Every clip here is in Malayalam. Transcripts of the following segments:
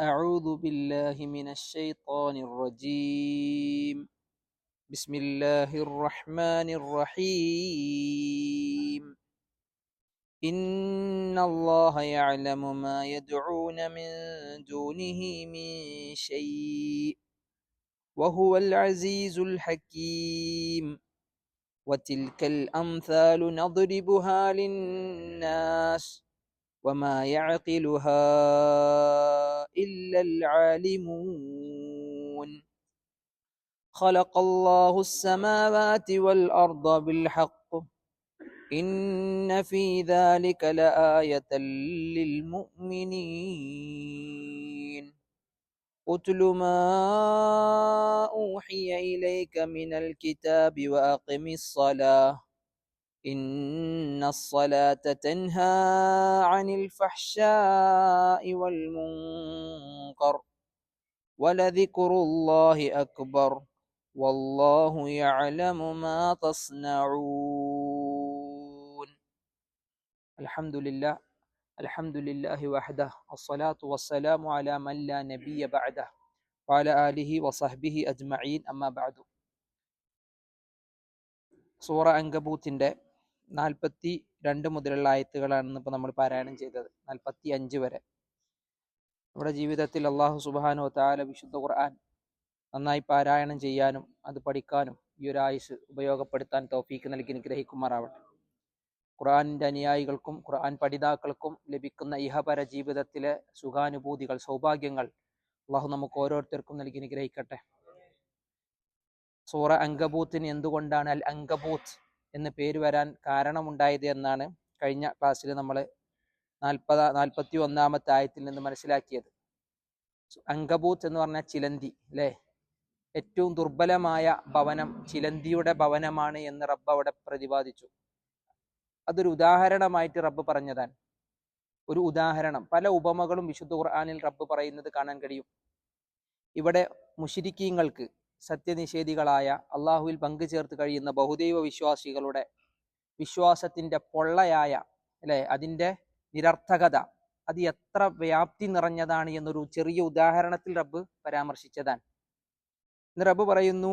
أعوذ بالله من الشيطان الرجيم. بسم الله الرحمن الرحيم. إن الله يعلم ما يدعون من دونه من شيء وهو العزيز الحكيم. وتلك الأمثال نضربها للناس وما يعقلها إلا العالمون. خلق الله السماوات والأرض بالحق. إن في ذلك لآية للمؤمنين. اتل ما أوحي إليك من الكتاب وأقم الصلاة إن الصلاة تنهى عن الفحشاء والمنكر ولذكر الله أكبر والله يعلم ما تصنعون. الحمد لله. അലഹമുല്ലാഹി അലാ മല്ല ബഅദ. ആലിഹി അജ്മഈൻ. സൂറ അങ്കബൂത്തിന്റെ നാൽപ്പത്തി രണ്ട് മുതലുള്ള ആയത്തുകളാണെന്ന് ഇപ്പോൾ നമ്മൾ പാരായണം ചെയ്തത്. നാൽപ്പത്തി അഞ്ച് വരെ. നമ്മുടെ ജീവിതത്തിൽ അള്ളാഹു സുബാനോ താല വിശുദ്ധ ഖുർആൻ നന്നായി പാരായണം ചെയ്യാനും അത് പഠിക്കാനും ഈ ഒരു ആയുസ് ഉപയോഗപ്പെടുത്താൻ തോഫീക്ക് നൽകി നിഗ്രഹിക്കുമാറാവട്ടെ ഖുർആാനിന്റെ അനുയായികൾക്കും ഖുർആൻ പഠിതാക്കൾക്കും ലഭിക്കുന്ന ഇഹപര ജീവിതത്തിലെ സുഖാനുഭൂതികൾ സൗഭാഗ്യങ്ങൾ അള്ളാഹു നമുക്ക് ഓരോരുത്തർക്കും നൽകി നിഗ്രഹിക്കട്ടെ സൂറ അങ്കബൂത്തിന് എന്തുകൊണ്ടാണ് അൽ അങ്കബൂത്ത് എന്ന് പേര് വരാൻ കാരണമുണ്ടായത് എന്നാണ് കഴിഞ്ഞ ക്ലാസ്സിൽ നമ്മൾ നാൽപ്പത് നാൽപ്പത്തി ഒന്നാമത്തെ ആയത്തിൽ നിന്ന് മനസ്സിലാക്കിയത്. അങ്കബൂത്ത് എന്ന് പറഞ്ഞാൽ ചിലന്തി അല്ലേ? ഏറ്റവും ദുർബലമായ ഭവനം ചിലന്തിയുടെ ഭവനമാണ് എന്ന് റബ്ബ് അവിടെ പ്രതിപാദിച്ചു. അതൊരു ഉദാഹരണമായിട്ട് റബ്ബ് പറഞ്ഞതാണ്. ഒരു ഉദാഹരണം. പല ഉപമകളും വിശുദ്ധ ഖുർആാനിൽ റബ്ബ് പറയുന്നത് കാണാൻ കഴിയും. ഇവിടെ മുഷിരിക്കീങ്ങൾക്ക് സത്യനിഷേധികളായ അള്ളാഹുവിൽ പങ്കുചേർത്ത് കഴിയുന്ന ബഹുദൈവ വിശ്വാസികളുടെ വിശ്വാസത്തിന്റെ പൊള്ളയായ അല്ലെ? അതിന്റെ നിരർത്ഥകത. അത് എത്ര വ്യാപ്തി നിറഞ്ഞതാണ് എന്നൊരു ചെറിയ ഉദാഹരണത്തിൽ റബ്ബ് പരാമർശിച്ചതാണ്. ഇന്ന് റബ്ബ് പറയുന്നു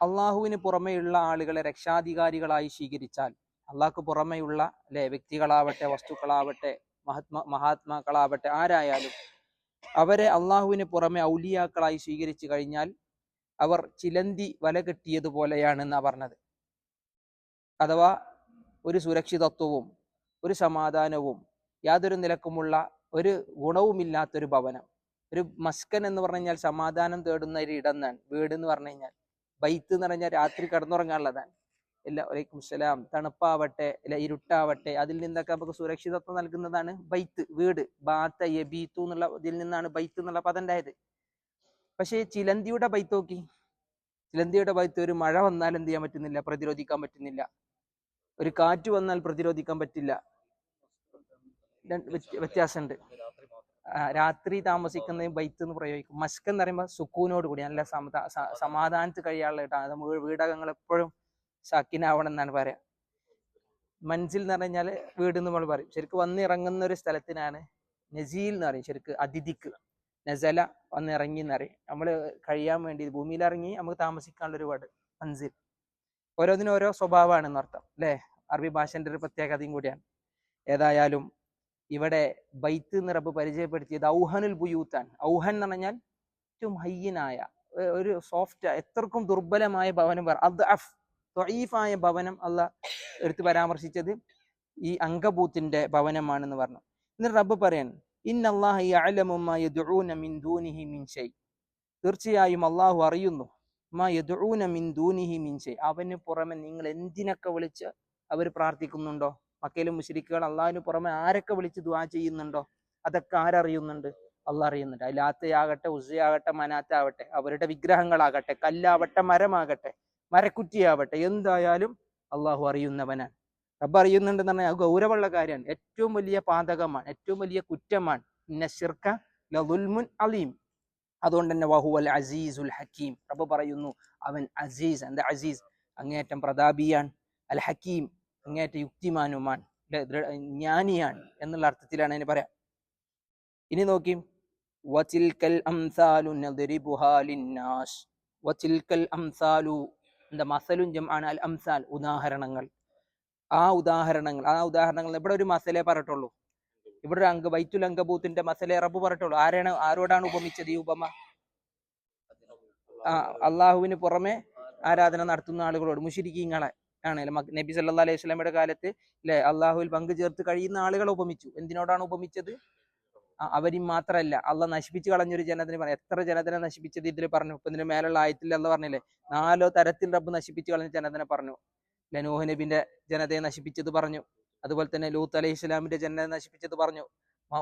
അള്ളാഹുവിന് പുറമെയുള്ള ആളുകളെ രക്ഷാധികാരികളായി സ്വീകരിച്ചാൽ അള്ളാഹ്ക്ക് പുറമെയുള്ള അല്ലെ വ്യക്തികളാവട്ടെ വസ്തുക്കളാവട്ടെ മഹാത്മാ മഹാത്മാക്കളാവട്ടെ ആരായാലും അവരെ അള്ളാഹുവിന് പുറമെ ഔലിയാക്കളായി സ്വീകരിച്ചു കഴിഞ്ഞാൽ അവർ ചിലന്തി വല കെട്ടിയതുപോലെയാണെന്നാ പറഞ്ഞത്. അഥവാ ഒരു സുരക്ഷിതത്വവും ഒരു സമാധാനവും യാതൊരു നിലക്കുമുള്ള ഒരു ഗുണവുമില്ലാത്തൊരു ഭവനം. ഒരു മസ്കൻ എന്ന് പറഞ്ഞു കഴിഞ്ഞാൽ സമാധാനം തേടുന്ന ഒരു ഇടം വീട് എന്ന് പറഞ്ഞു കഴിഞ്ഞാൽ ബൈത്ത് എന്ന് പറഞ്ഞാൽ രാത്രി കിടന്നുറങ്ങാനുള്ളതാണ്. എല്ലാ വലൈക്കും സലാം തണുപ്പാവട്ടെ അല്ല ഇരുട്ടാവട്ടെ അതിൽ നിന്നൊക്കെ നമുക്ക് സുരക്ഷിതത്വം നൽകുന്നതാണ് ബൈത്ത് വീട് ബാത്ത യബീത്തു എന്നുള്ള ഇതിൽ നിന്നാണ് ബൈത്ത് എന്നുള്ള പദം ഉണ്ടായത്. പക്ഷേ ചിലന്തിയുടെ ബൈത്ത് നോക്കി. ചിലന്തിയുടെ ബൈത്ത് ഒരു മഴ വന്നാൽ എന്ത് ചെയ്യാൻ പറ്റുന്നില്ല? പ്രതിരോധിക്കാൻ പറ്റുന്നില്ല. ഒരു കാറ്റ് വന്നാൽ പ്രതിരോധിക്കാൻ പറ്റില്ല. വ്യത്യാസമുണ്ട്. രാത്രി താമസിക്കുന്ന ബൈത്ത് എന്ന് പ്രയോഗിക്കും. മസ്ക് എന്ന് പറയുമ്പോൾ സുക്കൂനോട് കൂടി നല്ല സമാധാനത്ത് കഴിയാനുള്ള വീടകങ്ങൾ എപ്പോഴും സാക്കിനാവണം എന്നാണ് പറയാ. മൻസിൽ എന്ന് പറഞ്ഞാൽ വീട് എന്ന് നമ്മൾ പറയും. ശരിക്കും വന്നിറങ്ങുന്ന ഒരു സ്ഥലത്തിനാണ് നസീൽ എന്ന് പറയും. ശരിക്ക് അതിഥിക്ക്. നസല വന്നിറങ്ങി എന്ന് പറയും. നമ്മൾ കഴിയാൻ വേണ്ടി ഭൂമിയിൽ ഇറങ്ങി നമുക്ക് താമസിക്കാനുള്ള ഒരു മഞ്ചിൽ മൻസിൽ. ഓരോന്നിനും ഓരോ സ്വഭാവമാണെന്ന് അർത്ഥം അല്ലേ? അറബി ഭാഷന്റെ ഒരു പ്രത്യേകതയും കൂടിയാണ്. ഏതായാലും ഇവിടെ ബൈത്ത് നിറബ് പരിചയപ്പെടുത്തിയത് ഔഹനുൽ ബുയൂത്താൻ ഔഹൻ എന്ന് പറഞ്ഞാൽ ഏറ്റവും ഹയ്യനായ ഒരു സോഫ്റ്റ് എത്രക്കും ദുർബലമായ ഭവനം അത് അഫ് തൊയീഫായ ഭവനം അല്ല എടുത്ത് പരാമർശിച്ചത് ഈ അങ്കബൂത്തിന്റെ ഭവനമാണെന്ന് പറഞ്ഞു. എന്നിട്ട് റബ്ബ് പറയാൻ തീർച്ചയായും അള്ളാഹു അറിയുന്നു അവന് പുറമെ നിങ്ങൾ എന്തിനൊക്കെ വിളിച്ച് അവർ പ്രാർത്ഥിക്കുന്നുണ്ടോ? മക്കയിലും മുഷരിക്കുകൾ അള്ളാഹിന് പുറമെ ആരൊക്കെ വിളിച്ച് ദുവാ ചെയ്യുന്നുണ്ടോ? അതൊക്കെ ആരറിയുന്നുണ്ട്? അള്ളാഹ് അറിയുന്നുണ്ട്. അല്ലാത്തയാകട്ടെ ഉസയാകട്ടെ മനാത്താവട്ടെ അവരുടെ വിഗ്രഹങ്ങളാകട്ടെ കല്ലാവട്ടെ മരമാകട്ടെ മരക്കുറ്റിയാവട്ടെ. എന്തായാലും അള്ളാഹു അറിയുന്നവനാണ്. റബ്ബ് അറിയുന്നുണ്ടെന്ന് പറഞ്ഞാൽ ഗൗരവമുള്ള കാര്യമാണ്. ഏറ്റവും വലിയ പാതകമാണ് ഏറ്റവും വലിയ കുറ്റമാണ്. ഇന്ന ഷിർക്ക ലുൽമുൻ അലീം. അതുകൊണ്ട് തന്നെ വഹുവൽ അസീസുൽ ഹക്കീം. റബ്ബ് പറയുന്നു അവൻ അസീസ്. എന്താ അസീസ്? അങ്ങേറ്റം പ്രതാപിയാണ്. അൽ ഹക്കീം അങ്ങേയറ്റം യുക്തിമാനുമാണ്. ജ്ഞാനിയാണ് എന്നുള്ള അർത്ഥത്തിലാണ് അതിന് പറയാം. ഇനി നോക്കി. വചിൽക്കൽ അംസാലു നദ്രിബുഹാ ലിന്നാസ്. വചിൽക്കൽ അംസാലു എന്താ മസലും ജം ആണ് അൽ അംസാൽ ഉദാഹരണങ്ങൾ. ആ ഉദാഹരണങ്ങൾ ആ ഉദാഹരണങ്ങൾ ഇവിടെ ഒരു മസലേ പറഞ്ഞിട്ടുള്ളൂ. ഇവിടെ ഒരു അങ്ക വൈറ്റുൽ അങ്കബൂത്തിന്റെ മസലേ റബ്ബ് പറഞ്ഞിട്ടുള്ളൂ. ആരാണ് ആരോടാണ് ഉപമിച്ചത് ഈ ഉപമ? ആ അള്ളാഹുവിന് പുറമെ ആരാധന നടത്തുന്ന ആളുകളോട് മുഷിരിക്കീങ്ങളെ ആണ്. നബി സല്ലാ അലൈഹി സ്വലമയുടെ കാലത്ത് അല്ലെ അള്ളാഹുവിൽ പങ്കു ചേർത്ത് കഴിയുന്ന ആളുകളെ ഉപമിച്ചു. എന്തിനോടാണ് ഉപമിച്ചത്? അവരും മാത്രമല്ല അള്ള നശിപ്പിച്ചു കളഞ്ഞൊരു ജനത്തിന് പറഞ്ഞു എത്ര ജനതനെ നശിപ്പിച്ചത് ഇതിൽ പറഞ്ഞു. ഇപ്പൊ ഇതിന് മേലുള്ള ആയത്തിൽ അല്ല പറഞ്ഞില്ലേ? നാലോ തരത്തിൽ റബ്ബ് നശിപ്പിച്ചു കളഞ്ഞ ജനതനെ പറഞ്ഞു. അല്ലെ? നൂഹ് നബിന്റെ ജനതയെ നശിപ്പിച്ചത് പറഞ്ഞു. അതുപോലെ തന്നെ ലൂത്ത് അലൈഹി ഇസ്ലാമിന്റെ ജനതയെ നശിപ്പിച്ചത് പറഞ്ഞു.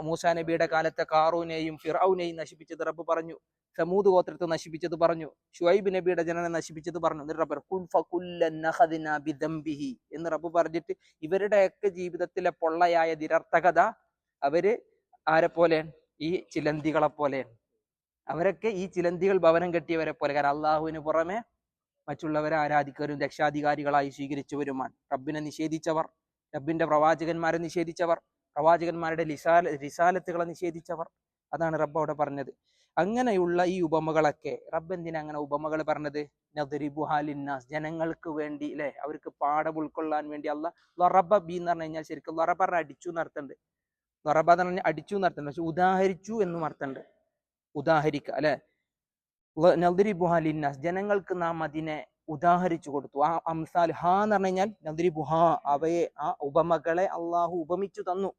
മൂസ നബിയുടെ കാലത്തെ കാറൂനെയും ഫിറൌനെയും നശിപ്പിച്ചത് റബ്ബ് പറഞ്ഞു. സമൂത് ഗോത്രത്തെ നശിപ്പിച്ചത് പറഞ്ഞു. ഷുഐബ് നബിയുടെ ജനനെ നശിപ്പിച്ചത് പറഞ്ഞു. എന്നിട്ട് റബ്ബ് കുൻ ഫകുല്ലൻ നഖദ്നാ ബിദംബിഹി എന്ന് റബ്ബ് പറഞ്ഞിട്ട് ഇവരുടെയൊക്കെ ജീവിതത്തിലെ പൊള്ളയായ നിരർത്ഥകത അവർ ആരെ പോലെ ഈ ചിലന്തികളെ പോലെ അവരൊക്കെ ഈ ചിലന്തികൾ ഭവനം കെട്ടിയവരെ പോലെ കാരണം അള്ളാഹുവിന് പുറമെ മറ്റുള്ളവരെ ആരാധിക്കവരും രക്ഷാധികാരികളായി സ്വീകരിച്ചവരുമാണ്. റബ്ബിനെ നിഷേധിച്ചവർ റബ്ബിന്റെ പ്രവാചകന്മാരെ നിഷേധിച്ചവർ പ്രവാചകന്മാരുടെ ലിസാല റിസാലത്തുകളെ നിഷേധിച്ചവർ. അതാണ് റബ്ബ് അവിടെ പറഞ്ഞത്. അങ്ങനെയുള്ള ഈ ഉപമകളൊക്കെ റബ്ബ് എന്തിനാ അങ്ങനെ ഉപമകൾ പറഞ്ഞത്? നദ്രിബു ഹാലിന്നാസ് ജനങ്ങൾക്ക് വേണ്ടി അല്ലെ അവർക്ക് പാഠം ഉൾക്കൊള്ളാൻ വേണ്ടി അല്ല ലൊറബ ബി എന്ന് പറഞ്ഞു കഴിഞ്ഞാൽ ശരിക്കും ലൊറബറ അടിച്ചു നടത്തുന്നുണ്ട് ലറബ എന്ന് പറഞ്ഞാൽ അടിച്ചു നടത്തുന്നുണ്ട് പക്ഷെ ഉദാഹരിച്ചു എന്നും അർത്ഥമുണ്ട്. ഉദാഹരിക്കുക അല്ലെ? നദ്രിബു ബുഹാലിന്നാസ് ജനങ്ങൾക്ക് നാം അതിനെ ഉദാഹരിച്ചു കൊടുത്തു. ആ അംസാൽ ഹാ എന്ന് പറഞ്ഞു കഴിഞ്ഞാൽ നദ്രിബു ബുഹാ അവയെ ആ ഉപമകളെ അള്ളാഹു ഉപമിച്ചു തന്നു.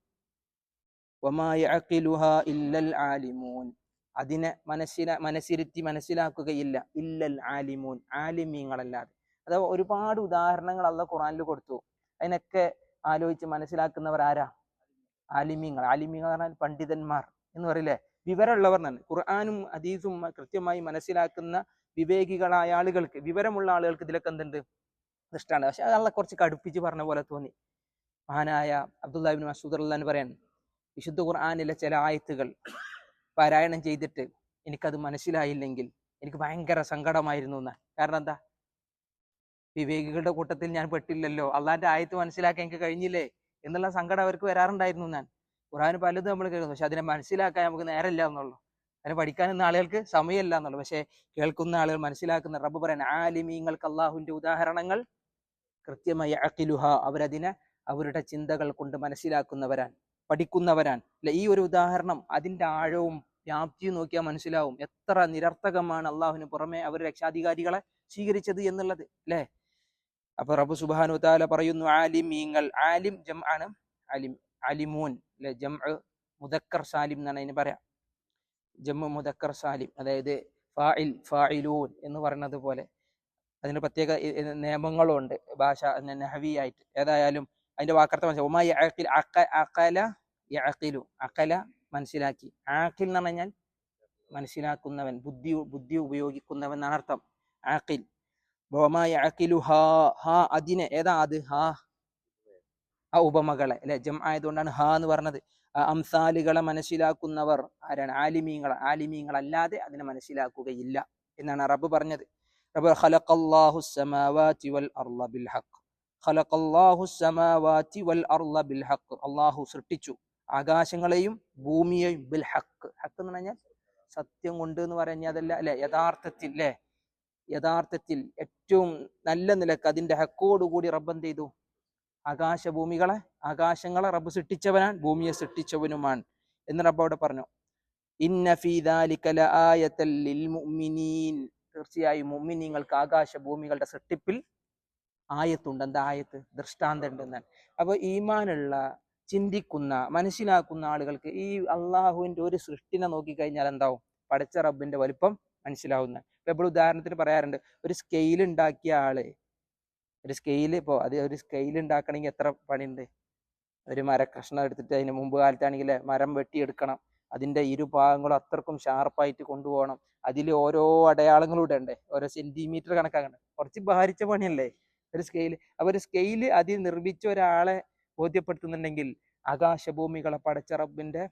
ആലിമൂൻ. അതിനെ മനസ്സില മനസ്സിരുത്തി മനസ്സിലാക്കുകയില്ല. ഇല്ലൽ ആലിമൂൻ ആലിമീങ്ങളല്ലാതെ. അഥവാ ഒരുപാട് ഉദാഹരണങ്ങൾ അള്ള ഖുറാനിൽ കൊടുത്തു. അതിനൊക്കെ ആലോചിച്ച് മനസ്സിലാക്കുന്നവർ ആരാ ആലിമീങ്ങൾ. ആലിമീങ്ങൾ പറഞ്ഞാൽ പണ്ഡിതന്മാർ എന്ന് പറയില്ലേ? വിവരമുള്ളവർ തന്നെ ഖുർആാനും അതീസും കൃത്യമായി മനസ്സിലാക്കുന്ന വിവേകികളായ ആളുകൾക്ക് വിവരമുള്ള ആളുകൾക്ക് ഇതിലൊക്കെ എന്തുണ്ട്? ഇഷ്ടമാണ്. പക്ഷെ അയാളെ കുറച്ച് കടുപ്പിച്ച് പറഞ്ഞ പോലെ തോന്നി. മഹാനായ അബ്ദുല്ലാബിൻ മസൂദ് അള്ളഹാൻ പറയാൻ വിശുദ്ധ ഖുർആാനിലെ ചില ആയത്തുകൾ പാരായണം ചെയ്തിട്ട് എനിക്കത് മനസ്സിലായില്ലെങ്കിൽ എനിക്ക് ഭയങ്കര സങ്കടമായിരുന്നു എന്ന്. കാരണം എന്താ? വിവേകികളുടെ കൂട്ടത്തിൽ ഞാൻ പെട്ടില്ലല്ലോ. അള്ളാന്റെ ആയത്ത് മനസ്സിലാക്കാൻ എനിക്ക് കഴിഞ്ഞില്ലേ? എന്നുള്ള സങ്കടം അവർക്ക് വരാറുണ്ടായിരുന്നു ഞാൻ. ഖുർആൻ പലതും നമ്മൾ കേൾക്കുന്നു. പക്ഷെ അതിനെ മനസ്സിലാക്കാൻ നമുക്ക് നേരമില്ല എന്നുള്ളൂ. അതിനെ പഠിക്കാനൊന്നും ആളുകൾക്ക് സമയമില്ല എന്നുള്ളൂ. പക്ഷെ കേൾക്കുന്ന ആളുകൾ മനസ്സിലാക്കുന്ന റബ്ബ് പറയാൻ ആലിമീങ്ങൾക്ക് അള്ളാഹുവിന്റെ ഉദാഹരണങ്ങൾ കൃത്യമായി അഖിലുഹ. അവരതിനെ അവരുടെ ചിന്തകൾ കൊണ്ട് മനസ്സിലാക്കുന്നവരാൻ പഠിക്കുന്നവരാൻ അല്ലെ ഈ ഒരു ഉദാഹരണം അതിന്റെ ആഴവും വ്യാപ്തിയും നോക്കിയാൽ മനസ്സിലാവും എത്ര നിരർത്ഥകമാണ് അള്ളാഹുവിന് പുറമെ അവർ രക്ഷാധികാരികളെ സ്വീകരിച്ചത് എന്നുള്ളത് അല്ലെ? അപ്പൊ റബ്ബു സുബാനു താല പറയുന്നു ആലിമീങ്ങൾ ആലിം ജം ആണ് അലിം അലിമൂൻ അല്ലെ ജം മുദക്കർ സാലിം എന്നാണ് അതിന് പറയാം. ജമ്മു മുദക്കർ സാലിം അതായത് ഫാഇൽ ഫായിലൂൻ എന്ന് പറയുന്നത് പോലെ. അതിന് പ്രത്യേക നിയമങ്ങളുണ്ട് ഭാഷ നഹവി ആയിട്ട്. ഏതായാലും അതിന്റെ വാക്കർത്ഥം മനസ്സിലാവും അക്കല അഖല അഖല മനസ്സിലാക്കി. ആഖിൽ എന്ന് പറഞ്ഞു കഴിഞ്ഞാൽ മനസ്സിലാക്കുന്നവൻ ബുദ്ധി ബുദ്ധി ഉപയോഗിക്കുന്നവൻ എന്നാണ് അർത്ഥം. ആഖിൽ ഹാ അതിനെ ഏതാ അത്? ഹാ. ആ ഉപമകളെ അല്ലെ? ജം ആയതുകൊണ്ടാണ് ഹാ എന്ന് പറഞ്ഞത്. അംസാലുകളെ മനസ്സിലാക്കുന്നവർ ആരാണ്? ആലിമീങ്ങൾ ആലിമീങ്ങളല്ലാതെ അതിനെ മനസ്സിലാക്കുകയില്ല എന്നാണ് റബ്ബ് പറഞ്ഞത്. സ്സമാവാതി വൽ അർള ബിൽ വൽ അർള ബിൽ അല്ലാഹു സൃഷ്ടിച്ചു ആകാശങ്ങളെയും ഭൂമിയെയും ബിൽ ഹഖ് എന്ന് പറഞ്ഞാൽ സത്യം കൊണ്ട് എന്ന് പറഞ്ഞാൽ അല്ലെ? യഥാർത്ഥത്തിൽ അല്ലെ? യഥാർത്ഥത്തിൽ ഏറ്റവും നല്ല നിലയ്ക്ക് അതിന്റെ ഹക്കോടുകൂടി റബ്ബ് ചെയ്തു? ആകാശഭൂമികളെ ആകാശങ്ങളെ റബ്ബ് സൃഷ്ടിച്ചവനാണ് ഭൂമിയെ സൃഷ്ടിച്ചവനുമാണ് എന്ന് റബ്ബ് അവിടെ പറഞ്ഞു. തീർച്ചയായും ഫീ ആകാശ ഭൂമികളുടെ സൃഷ്ടിപ്പിൽ ആയത്തുണ്ട്. എന്താ ആയത്ത്? ദൃഷ്ടാന്തം ഉണ്ടെന്നാണ് അപ്പൊ ഈമാനുള്ള ചിന്തിക്കുന്ന മനസ്സിലാക്കുന്ന ആളുകൾക്ക് ഈ അള്ളാഹുവിന്റെ ഒരു സൃഷ്ടിനെ നോക്കി കഴിഞ്ഞാൽ എന്താവും? പടച്ച റബ്ബിന്റെ വലിപ്പം മനസ്സിലാവുന്ന ഇപ്പൊ ഉദാഹരണത്തിന് പറയാറുണ്ട് ഒരു സ്കെയിൽ ഉണ്ടാക്കിയ ആൾ ഒരു സ്കെയിൽ ഇപ്പോൾ അത് ഒരു സ്കെയിൽ ഉണ്ടാക്കണമെങ്കിൽ എത്ര പണിയുണ്ട് ഒരു മരക്കഷ്ണം എടുത്തിട്ട് അതിന് മുമ്പ് കാലത്താണെങ്കിൽ മരം വെട്ടിയെടുക്കണം അതിന്റെ ഇരുഭാഗങ്ങളും അത്രക്കും ഷാർപ്പായിട്ട് കൊണ്ടുപോകണം അതിൽ ഓരോ അടയാളങ്ങളും ഇടണ്ടേ ഓരോ സെന്റിമീറ്റർ കണക്കാക്കണ്ടേ കുറച്ച് ഭാരിച്ച പണിയല്ലേ? ഒരു സ്കെയിൽ അപ്പോൾ ഒരു സ്കെയിൽ അതിൽ നിർമ്മിച്ച ഒരാളെ ബോധ്യപ്പെടുത്തുന്നുണ്ടെങ്കിൽ ആകാശഭൂമികളെ പടച്ച റബ്ബിന്റെ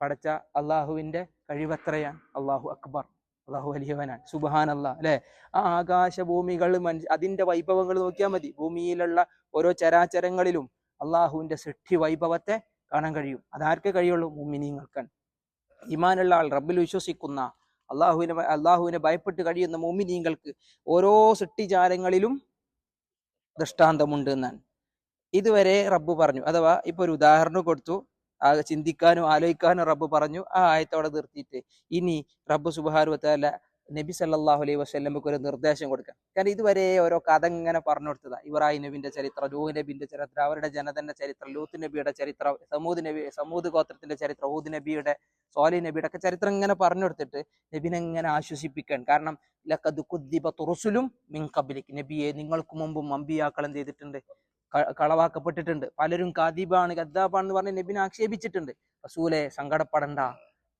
പടച്ച അള്ളാഹുവിന്റെ കഴിവത്രയാണ് അള്ളാഹു അക്ബർ. അള്ളാഹു വലിയവനാണ്. അള്ളാഹ് അല്ലെ? ആ ആകാശഭൂമികൾ മനുഷ്യ അതിന്റെ വൈഭവങ്ങൾ നോക്കിയാൽ മതി. ഭൂമിയിലുള്ള ഓരോ ചരാചരങ്ങളിലും അള്ളാഹുവിന്റെ സൃഷ്ടി വൈഭവത്തെ കാണാൻ കഴിയും. അതാർക്കേ കഴിയുള്ളൂ? മുമിനിങ്ങൾക്കാണ് ഇമാനുള്ള ആൾ റബ്ബിൽ വിശ്വസിക്കുന്ന അള്ളാഹുവിനെ അള്ളാഹുവിനെ ഭയപ്പെട്ട് കഴിയുന്ന മുമിനിങ്ങൾക്ക് ഓരോ സൃഷ്ടിചാരങ്ങളിലും ദൃഷ്ടാന്തമുണ്ട് എന്നാണ്. ഇതുവരെ റബ്ബ് പറഞ്ഞു. അഥവാ ഇപ്പൊ ഒരു ഉദാഹരണം കൊടുത്തു. ചിന്തിക്കാനും ആലോചിക്കാനും റബ്ബ് പറഞ്ഞു ആ ആയത്തോടെ നിർത്തിയിട്ട് ഇനി റബ്ബ് സുബാനുവത്തല്ല നബി സല്ലാഹു അലൈഹി വസ്ലമക്ക് ഒരു നിർദ്ദേശം കൊടുക്കാം. കാരണം ഇതുവരെ ഓരോ കഥ ഇങ്ങനെ പറഞ്ഞു കൊടുത്തതാ. ഇബ്രാഹിം നബിന്റെ ചരിത്രം ലൂഹ് നബിന്റെ ചരിത്രം അവരുടെ ജനതന്റെ ചരിത്രം ലൂത്ത് നബിയുടെ ചരിത്രം സമൂദ് നബി സമൂദ് ഗോത്രത്തിന്റെ ചരിത്രം ഊദ് നബിയുടെ സോലി നബിയുടെ ഒക്കെ ചരിത്രം ഇങ്ങനെ പറഞ്ഞു കൊടുത്തിട്ട് നബിനെ ഇങ്ങനെ ആശ്വസിപ്പിക്കാൻ. കാരണം ലക്കത് കുദ്ദീപ തുറസുലും മിൻ കബിലിക്ക് നബിയെ നിങ്ങൾക്ക് മുമ്പും അമ്പിയാക്കൾ എന്ത് ചെയ്തിട്ടുണ്ട്. കളവാക്കപ്പെട്ടിട്ടുണ്ട്. പലരും കാദീബാണ് ഗദ്ദാബാണെന്ന് പറഞ്ഞ് നബിനെ ആക്ഷേപിച്ചിട്ടുണ്ട്. റസൂലെ സങ്കടപ്പെടണ്ട.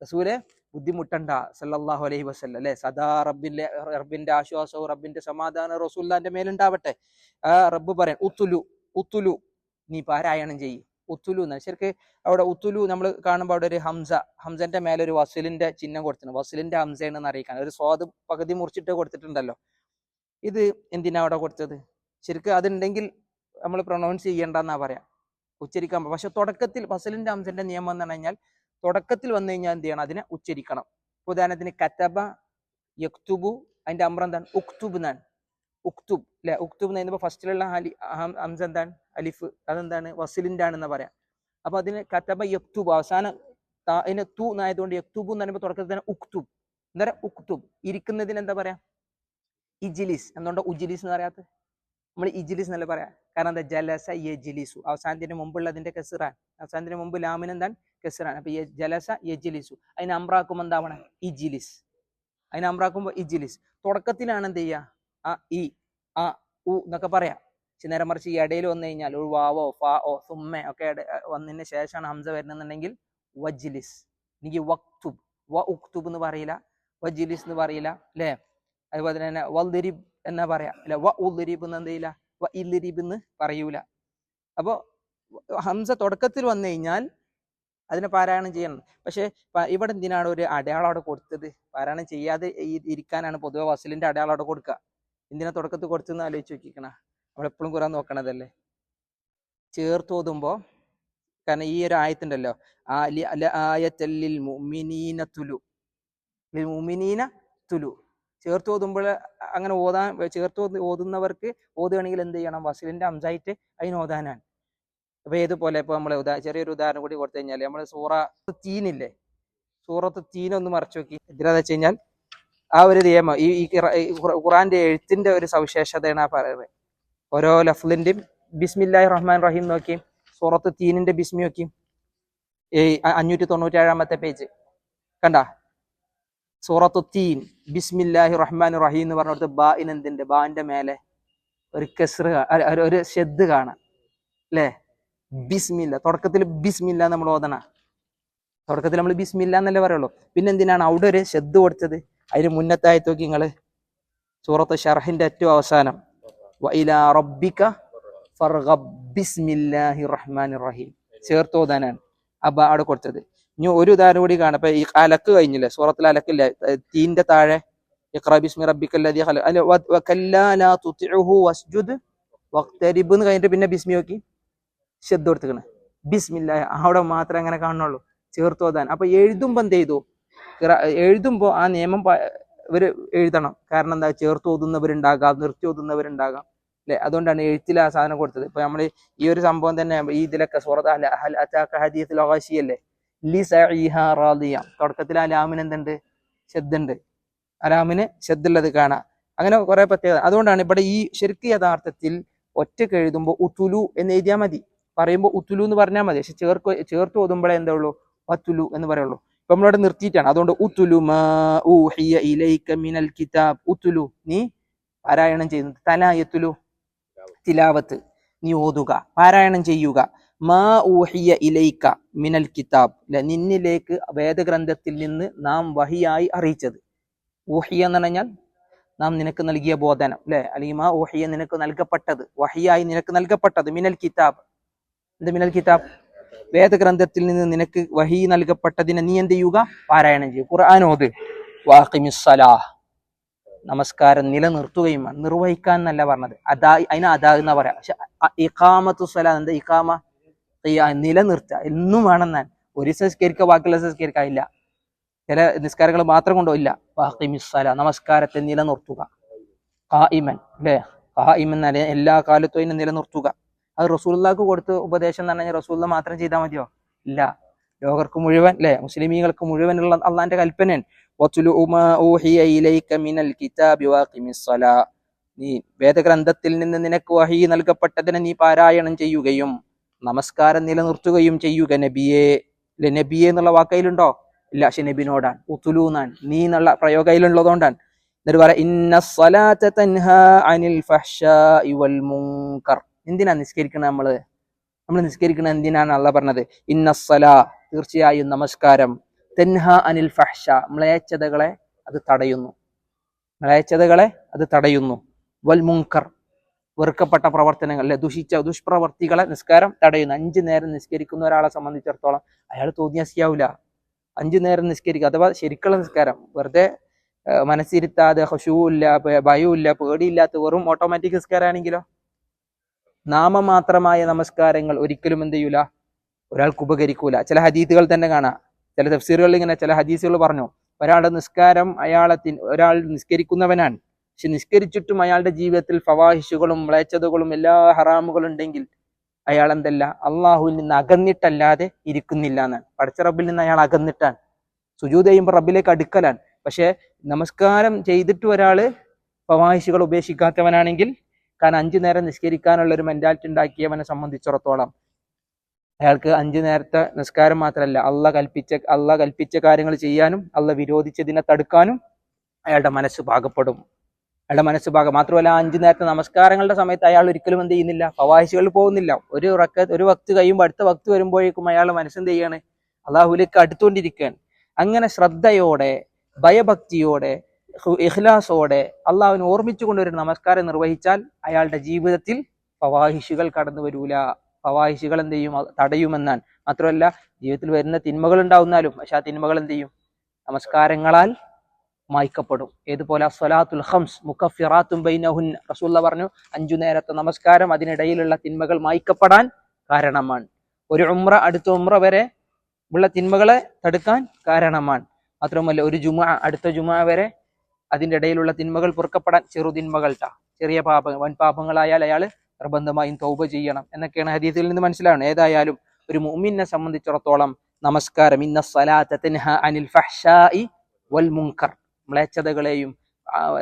റസൂലെ ബുദ്ധിമുട്ടണ്ട. സല്ലല്ലാഹു അലൈഹി വസല്ലം അല്ലെ? സദാ റബ്ബിന്റെ റബ്ബിന്റെ ആശ്വാസവും റബ്ബിന്റെ സമാധാനവും റസൂല്ലാന്റെ മേലുണ്ടാവട്ടെ. ആ റബ്ബ് പറയാൻ ഉത്തുലു ഉത്തുലു നീ പാരായണം ചെയ്യ്. ഉത്തുലു എന്നാണ്. ശരിക്ക് അവിടെ ഉത്തുലു നമ്മൾ കാണുമ്പോൾ അവിടെ ഒരു ഹംസ ഹംസന്റെ മേലെ ഒരു വസലിന്റെ ചിഹ്നം കൊടുത്തിട്ടുണ്ട്. വസലിന്റെ ഹംസയാണെന്ന് അറിയിക്കാൻ. ഒരു സ്വാദ് പകുതി മുറിച്ചിട്ട് കൊടുത്തിട്ടുണ്ടല്ലോ. ഇത് എന്തിനാ അവിടെ കൊടുത്തത്? ശരിക്കും അതുണ്ടെങ്കിൽ നമ്മൾ പ്രൊണൗൺസ് ചെയ്യേണ്ടെന്നാ പറയാം. ഉച്ചരിക്കാൻ പക്ഷെ തുടക്കത്തിൽ ഫസലിന്റെ അംശന്റെ നിയമം എന്ന് പറഞ്ഞു കഴിഞ്ഞാൽ തുടക്കത്തിൽ വന്നു കഴിഞ്ഞാൽ എന്ത് ചെയ്യണം? അതിനെ ഉച്ചരിക്കണം. ഉദാഹരണത്തിന് കത്തബ യക്തുബു അതിന്റെ അമ്പ്രം എന്താണ്? ഉക്തുബ് എന്നാണ്. ഉക്തുബ് അല്ലെ? ഉക്തുബ് എന്ന് പറയുമ്പോൾ ഫസ്റ്റിലുള്ള അലി ഹംസ എന്താണ്? അലിഫ്. അതെന്താണ്? വസിലിന്റെ ആണെന്ന് പറയാം. അപ്പൊ അതിന് കത്തബ യക്തുബ് അവസാനം അതിന് തു എന്നായതുകൊണ്ട് യക്തുബു എന്ന് പറയുമ്പോൾ തുടക്കത്തിൽ തന്നെ ഉക്തുബ്. എന്താ പറയുക ഉക്തുബ്. ഇരിക്കുന്നതിന് എന്താ പറയാ? ഇജിലിസ്. എന്തുകൊണ്ട് ഉജിലിസ് എന്ന് പറയാത്തത്? നമ്മൾ ഇജിലിസ് എന്നല്ല പറയാം? കാരണം എന്താ? ജലസ യജിലിസു അവസാനത്തിന് മുമ്പുള്ളതിന്റെ കെസിറാൻ. അവസാനത്തിന് മുമ്പ് ലാമിന് എന്താണ്? കെസിറാൻ. അപ്പൊ ജലസ യജിലിസു അതിന് അമ്രാക്കുമ്പോൾ എന്താവണം ഇജിലിസ്. അതിന് അമ്രാക്കുമ്പോൾ ഇജിലിസ്. തുടക്കത്തിലാണ് എന്ത് ചെയ്യുക ആ ഇ ആ ഉ എന്നൊക്കെ പറയാം. പക്ഷെ നേരം മറിച്ച് ഈ ഇടയിൽ വന്നു കഴിഞ്ഞാൽ ഒരു വാവോ ഫാ ഓ സുമ്മ ഒക്കെ വന്നതിന് ശേഷമാണ് ഹംസ വരുന്നുണ്ടെങ്കിൽ വജിലിസ്. എനിക്ക് വക്തുബ്. വ ഉക്തുബ് എന്ന് പറയില്ല. വജിലിസ് എന്ന് പറയില്ല. അല്ലേ? അതുപോലെ തന്നെ വൽദരിബ് എന്നാ പറയാ? അല്ല വ ഉദ്രിബ് എന്തെയില്ല വ ഇല്ലിരിബ് എന്ന് പറയൂല. അപ്പോ ഹംസ തുടക്കത്തിൽ വന്നു കഴിഞ്ഞാൽ അതിനെ പാരായണം ചെയ്യണം. പക്ഷെ ഇവിടെ എന്തിനാണ് ഒരു അടയാളം അവിടെ കൊടുത്തത്? പാരായണം ചെയ്യാതെ ഇരിക്കാനാണ് പൊതുവെ വസലിന്റെ അടയാളം അവിടെ കൊടുക്കുക എന്തിനാ തുടക്കത്തിൽ കൊടുത്തെന്ന് ആലോചിച്ച് നോക്കിക്കണ. നമ്മളെപ്പോഴും കുറാൻ നോക്കണതല്ലേ? ചേർത്ത് ഓതുമ്പോ കാരണം ഈ ഒരു ആയത്തുണ്ടല്ലോ ആയത്തല്ലിൽ മുമിനീന തുലു. മുമിനീന തുലു. ചേർത്ത് ഓതുമ്പോൾ അങ്ങനെ ഓതാൻ ചേർത്ത് ഓത് ഓതുന്നവർക്ക് ഓതുകയാണെങ്കിൽ എന്ത് ചെയ്യണം? വസീലിന്റെ അംസായിട്ട് അതിന് ഓതാനാണ്. അപ്പോൾ ഏതുപോലെ ഇപ്പൊ നമ്മൾ ഉദാ ചെറിയൊരു ഉദാഹരണം കൂടി കൊടുത്തു കഴിഞ്ഞാൽ നമ്മൾ സൂറ തീനില്ലേ? സൂറത്ത് തീനൊന്ന് മറച്ചു നോക്കി. എന്തിനാന്ന് വെച്ച് കഴിഞ്ഞാൽ ആ ഒരു നിയമം ഈ ഈ ഖുറാന്റെ എഴുത്തിന്റെ ഒരു സവിശേഷതയാണ് ആ പറയുന്നത്. ഓരോ ലഫ്ലിന്റെയും ബിസ്മില്ലാഹി റഹ്മാൻ റഹീം നോക്കി സൂറത്ത് തീനിന്റെ ബിസ്മി നോക്കി. ഈ അഞ്ഞൂറ്റി തൊണ്ണൂറ്റി ഏഴാമത്തെ പേജ്. കണ്ട? സൂറത്തു തീൻ ബിസ്മില്ലാഹി റഹ്മാൻ റഹീം എന്ന് പറഞ്ഞിടത്ത് ബാ ബാന്റെ മേലെ ഒരു കെസ്റ് ഒരു- ഷെദ് കാണാം. അല്ലേ ബിസ്മില്ല. തുടക്കത്തിൽ ബിസ്മില്ല നമ്മൾ ഓതണ. തുടക്കത്തിൽ നമ്മൾ ബിസ്മില്ല എന്നല്ലേ പറയുള്ളൂ. പിന്നെ എന്തിനാണ് അവിടെ ഒരു ഷെദ് കൊടുത്തത്? അതിന് മുന്നത്തായി നോക്കി നിങ്ങൾ സൂറത്ത് ഷർഹിന്റെ ഏറ്റവും അവസാനം. വഇലാ റബ്ബിക ഫർഗബ് ബിസ്മില്ലാഹി റഹ്മാൻ റഹീം ചേർത്ത് ഓതാനാണ്. അബ അവിടെ കൊടുത്തത്. ഇനി ഒരു ഉദാഹരണം കൂടി കാണാം. ഇപ്പൊ ഈ അലക്ക് കഴിഞ്ഞില്ലേ? സൂറത്തിൽ അലക്കില്ലേ? തീന്റെ താഴെ ഇഖ്റ ബിസ്മി റബ്ബിക്കല്ലദീ ഖലഖ്. അല്ല വ- വകല്ലാ ലാ തുതിഉഹു വസ്ജുദ് വഖ്തരിബ് എന്ന് കഴിഞ്ഞിട്ട് പിന്നെ ബിസ്മി നോക്കി. ശബ്ദം കൊടുത്തിക്കണ് ബിസ്മില്ല അവിടെ മാത്രമേ അങ്ങനെ കാണുള്ളൂ ചേർത്ത് ഓതാൻ അപ്പൊ എഴുതുമ്പോ എന്ത് ചെയ്തു? എഴുതുമ്പോ ആ നിയമം ഇവർ എഴുതണം. കാരണം എന്താ? ചേർത്ത് ഓതുന്നവരുണ്ടാകാം നിർത്തി ഓതുന്നവരുണ്ടാകാം. അല്ലെ അതുകൊണ്ടാണ് എഴുത്തിൽ ആ സാധനം കൊടുത്തത്. ഇപ്പൊ നമ്മൾ ഈ ഒരു സംഭവം തന്നെ ഈ ഇതിലൊക്കെ സൂറത്ത് അഹൽ അതാക ഹദീസിൽ അല്ലേ? ലി റാദിയ. തുടക്കത്തിൽ ആ ലാമിന് എന്തുണ്ട്? ശബ്ദുണ്ട് ആ ലാമിന് ശബ്ദുള്ളത് കാണാം. അങ്ങനെ കുറെ പ്രത്യേകത. അതുകൊണ്ടാണ് ഇവിടെ ഈ ശരിക്കും യഥാർത്ഥത്തിൽ ഒറ്റയ്ക്ക് എഴുതുമ്പോൾ ഉത്തുലു എന്ന് എഴുതിയാൽ മതി. പറയുമ്പോൾ ഉത്തുലു എന്ന് പറഞ്ഞാൽ മതി. പക്ഷെ ചേർക്ക് ചേർത്ത് ഓതുമ്പോഴേ എന്താ ഉള്ളൂ? വത്തുലു എന്ന് പറയുള്ളൂ. ഇപ്പൊ നമ്മളിവിടെ നിർത്തിയിട്ടാണ്. അതുകൊണ്ട് ഉത്തുലു മിനൽ കിതാബ്. ഉത്തുലു നീ പാരായണം ചെയ്യുന്നത്. തലായത്തുലു തിലാവത്ത്. നീ ഓതുക. പാരായണം ചെയ്യുക. മാ ഊഹിയ ഇലൈക്ക മിനൽ കിതാബ്. അല്ലെ നിന്നിലേക്ക് വേദഗ്രന്ഥത്തിൽ നിന്ന് നാം വഹിയായി അറിയിച്ചത്. ഊഹിയ എന്ന് പറഞ്ഞാൽ നാം നിനക്ക് നൽകിയ ബോധനം. അല്ലെ അല്ലെങ്കിൽ മാ ഊഹിയ നിനക്ക് നൽകപ്പെട്ടത്. വഹിയായി നിനക്ക് നൽകപ്പെട്ടത്. മിനൽ കിതാബ്. എന്ത് മിനൽ കിതാബ്? വേദഗ്രന്ഥത്തിൽ നിന്ന് നിനക്ക് വഹി നൽകപ്പെട്ടതിനെ നീ എന്ത് ചെയ്യുക? പാരായണം ചെയ്യുക. ഖുർആൻ ഓത്. വാഖിമിസ്സലാഹ് നമസ്കാരം നിലനിർത്തുകയും നിർവഹിക്കാൻ എന്നല്ല പറഞ്ഞത്. അതാ അതിന് അതാ എന്നാ പറയാ. പക്ഷെ ഇഖാമത്തു സലാ എന്താ? ഇഖാമ നിലനിർത്തുക. എന്നും വേണം ഞാൻ ഒരു സംസ്കരിക്കുക ബാക്കിയുള്ള സംസ്കരിക്കുക ഇല്ല. ചില നിസ്കാരങ്ങൾ മാത്രം കൊണ്ടോ ഇല്ല. വാഹിമിസ്സല നമസ്കാരത്തെ നിലനിർത്തുക. ഖായിമൻ അല്ലേ? ഖായിമൻ എന്ന എല്ലാ കാലത്തും അതിനെ നിലനിർത്തുക. അത് റസൂലുള്ളാഹ്ക്ക് കൊടുത്ത ഉപദേശം എന്ന് പറഞ്ഞാൽ റസൂല്ല മാത്രം ചെയ്താൽ മതിയോ? ഇല്ല. ലോകർക്ക് മുഴുവൻ അല്ലെ മുസ്ലിമീങ്ങൾക്ക് മുഴുവനുള്ള അള്ളാന്റെ വാഖിമിസ്സലാ. നീ വേദഗ്രന്ഥത്തിൽ നിന്ന് നിനക്ക് വഹി നൽകപ്പെട്ടതിനെ നീ പാരായണം ചെയ്യുകയും നമസ്കാരം നിലനിർത്തുകയും ചെയ്യുക നബിയെ. അല്ലെ നബിയെ എന്നുള്ള വാക്കയിലുണ്ടോ? ഇല്ല പക്ഷെ നബിനോടാണ്. ഉത്തുലൂന്നാൻ നീ എന്നുള്ള പ്രയോഗയിലുള്ളതുകൊണ്ടാണ് എന്നിട്ട് പറയാം ഇന്ന തൻഹ അനിൽ മുങ്കർ എന്തിനാ നിസ്കരിക്കണത് നമ്മൾ? നമ്മൾ നിസ്കരിക്കുന്നത് എന്തിനാണ് അള്ള പറഞ്ഞത്? ഇന്ന തീർച്ചയായും നമസ്കാരം. തെൻഹ അനിൽ ഫഹ്ഷ. മ്ലേച്ഛതകളെ അത് തടയുന്നു. മ്ലേച്ഛതകളെ അത് തടയുന്നു. വൽ മുങ്കർ വെറുക്കപ്പെട്ട പ്രവർത്തനങ്ങൾ അല്ലെ? ദുഷിച്ച ദുഷ്പ്രവർത്തികളെ നിസ്കാരം തടയുന്നു. അഞ്ചു നേരം നിസ്കരിക്കുന്ന ഒരാളെ സംബന്ധിച്ചിടത്തോളം അയാൾ തോന്നിയാസിയാവില്ല അഞ്ചു നേരം നിസ്കരിക്കുക. അഥവാ ശരിക്കുള്ള നിസ്കാരം. വെറുതെ മനസ്സിരുത്താതെ ഹഷുവില്ല ഭയമില്ല പേടിയില്ലാത്ത വെറും ഓട്ടോമാറ്റിക് നിസ്കാരമാണെങ്കിലോ നാമമാത്രമായ നമസ്കാരങ്ങൾ ഒരിക്കലും എന്ത് ചെയ്യൂല? ഒരാൾക്ക് ഉപകരിക്കൂല. ചില ഹദീത്തുകൾ തന്നെ കാണാം. ചില തഫ്സീറുകളിൽ ഇങ്ങനെ ചില ഹദീസുകൾ പറഞ്ഞു. ഒരാളുടെ നിസ്കാരം അയാളെ ഒരാൾ നിസ്കരിക്കുന്നവനാണ്. പക്ഷെ നിസ്കരിച്ചിട്ടും അയാളുടെ ജീവിതത്തിൽ ഫവാഹിഷുകളും മ്ലേച്ഛതകളും എല്ലാ ഹറാമുകളും ഉണ്ടെങ്കിൽ അയാൾ എന്തല്ല? അള്ളാഹുവിൽ നിന്ന് അകന്നിട്ടല്ലാതെ ഇരിക്കുന്നില്ല എന്നാണ് പഠിച്ച റബ്ബിൽ നിന്ന് അയാൾ അകന്നിട്ടാണ്. സുജൂത് ചെയ്യുമ്പോൾ റബ്ബിലേക്ക് അടുക്കലാണ്. പക്ഷെ നമസ്കാരം ചെയ്തിട്ട് ഒരാൾ ഫവാഹിഷുകൾ ഉപേക്ഷിക്കാത്തവനാണെങ്കിൽ കാരണം അഞ്ചു നേരം നിസ്കരിക്കാനുള്ള ഒരു മെന്റാലിറ്റി ഉണ്ടാക്കിയവനെ സംബന്ധിച്ചിടത്തോളം അയാൾക്ക് അഞ്ചു നേരത്തെ നിസ്കാരം മാത്രമല്ല അള്ള കൽപ്പിച്ച അള്ള കൽപ്പിച്ച കാര്യങ്ങൾ ചെയ്യാനും അള്ള വിരോധിച്ചതിനെ തടുക്കാനും അയാളുടെ മനസ്സ് പാകപ്പെടും. അയാളുടെ മനസ്സ് പാകം. മാത്രമല്ല അഞ്ചു നേരത്തെ നമസ്കാരങ്ങളുടെ സമയത്ത് അയാൾ ഒരിക്കലും എന്ത് ചെയ്യുന്നില്ല ഫവാഹിഷുകളിൽ പോകുന്നില്ല. ഒരു റക്ക ഒരു വക്ത് കഴിയുമ്പോൾ അടുത്ത വക്ത് വരുമ്പോഴേക്കും അയാൾ മനസ്സെന്ത് ചെയ്യാണ്? അള്ളാഹുലേക്ക് അടുത്തുകൊണ്ടിരിക്കുകയാണ്. അങ്ങനെ ശ്രദ്ധയോടെ ഭയഭക്തിയോടെ ഇഹ്ലാസോടെ അള്ളാഹുവിനെ ഓർമ്മിച്ചുകൊണ്ട് ഒരു നമസ്കാരം നിർവഹിച്ചാൽ അയാളുടെ ജീവിതത്തിൽ പവാഹിഷികൾ കടന്നു വരൂല ഫവാഹിഷുകൾ എന്ത് ചെയ്യും? തടയുമെന്നാൽ മാത്രമല്ല ജീവിതത്തിൽ വരുന്ന തിന്മകൾ ഉണ്ടാവുന്നാലും പക്ഷെ ആ തിന്മകൾ എന്ത് ചെയ്യും? നമസ്കാരങ്ങളാൽ മായ്ക്കപ്പെടും. ഏതുപോലെ? സ്വലാത്തുൽ ഹംസ് മുഖഫിറാത്തും ബൈനഹുൻ. റസൂല്ല പറഞ്ഞു അഞ്ചു നേരത്തെ നമസ്കാരം അതിനിടയിലുള്ള തിന്മകൾ മായ്ക്കപ്പെടാൻ കാരണമാണ്. ഒരു ഉമ്ര അടുത്ത ഉമ്ര വരെ ഉള്ള തിന്മകളെ തടുക്കാൻ കാരണമാണ്. മാത്രമല്ല ഒരു ജുമ അടുത്ത ജുമ വരെ അതിന്റെ ഇടയിലുള്ള തിന്മകൾ പൊറുക്കപ്പെടാൻ ചെറുതിന്മകൾ ചെറിയ പാപ വൻ പാപങ്ങളായാൽ അയാൾ നിർബന്ധമായും തൗബ ചെയ്യണം എന്നൊക്കെയാണ് ഹദീസിൽ നിന്ന് മനസ്സിലാവുന്നത്. ഏതായാലും ഒരു മുഅ്മിനെ സംബന്ധിച്ചിടത്തോളം നമസ്കാരം. ഇന്ന സ്വലാത്ത തൻഹ അനിൽ വൽ മുൻകർ. മ്ലേച്ഛതകളെയും